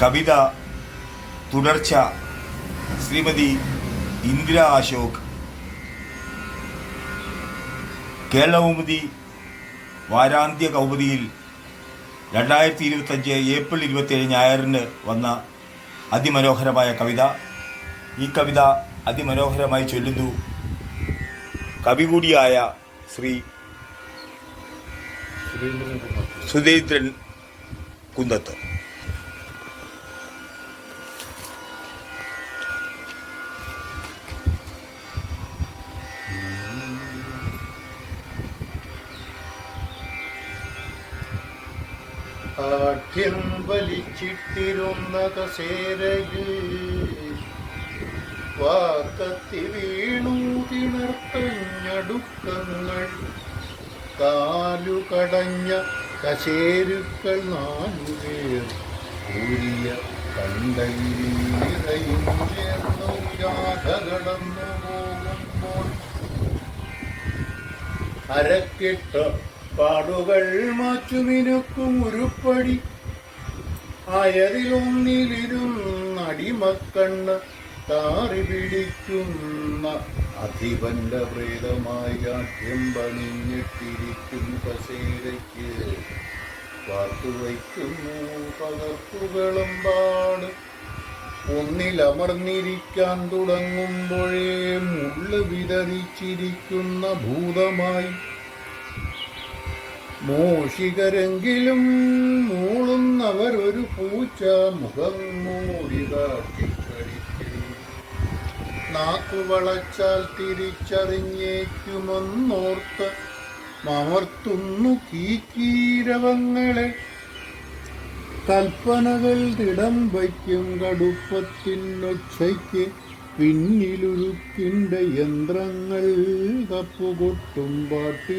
കവിത തുടർച്ച ശ്രീമതി ഇന്ദിര അശോക്. കേരളകൗമുദി വാരാന്ത്യ കൗമുദിയിൽ രണ്ടായിരത്തി ഇരുപത്തഞ്ച് ഏപ്രിൽ ഇരുപത്തിയേഴ് ഞായറിന് വന്ന അതിമനോഹരമായ കവിത. ഈ കവിത അതിമനോഹരമായി ചൊല്ലുന്നു കവി കൂടിയായ ശ്രീ സുധീന്ദ്രൻ കുന്നത്ത്. ആഠ്യം വലിച്ചിട്ടിരുന്ന കസേരയിൽ വാക്കത്തി വീണു തിണർത്തഞ്ഞടുക്കങ്ങൾ കാലുകടഞ്ഞ കശേരുക്കൾ നാലുപേർ. ഊരിയ കണ്ടയിലും ചേർന്നു ജാഥ കടന്നു പോകുമ്പോൾ. അരക്കിട്ട് പാടുകൾ മാറ്റുമിനുക്കും ഉരുപ്പടി. ആയതിലൊന്നിലിരുന്നടിമക്കണ്ണ് താറി പിടിക്കുന്ന അധിപന്റെ പ്രേതമായി ആദ്യം പണിഞ്ഞിട്ടിരിക്കും കസേരയ്ക്ക്. പാത്തുവയ്ക്കുന്നു പകർപ്പുകളും പാട്. ഒന്നിലമർന്നിരിക്കാൻ തുടങ്ങുമ്പോഴേ മുള്ളു വിതറിച്ചിരിക്കുന്ന ഭൂതമായി മൂഷികരെങ്കിലും മൂളുന്നവർ ഒരു പൂച്ച മുഖം മൂടി നാക്കുവളച്ചാൽ നാക്കു വളച്ചാൽ തിരിച്ചറിഞ്ഞേക്കുമെന്നോർത്ത് മമർത്തുന്നു കീക്കീരവങ്ങളെ. കൽപ്പനകൾ തിടം വയ്ക്കും കടുപ്പത്തിനൊച്ചയ്ക്ക് പിന്നിലുരുക്കിന്റെ യന്ത്രങ്ങൾ തപ്പുകൊട്ടും പാട്ടി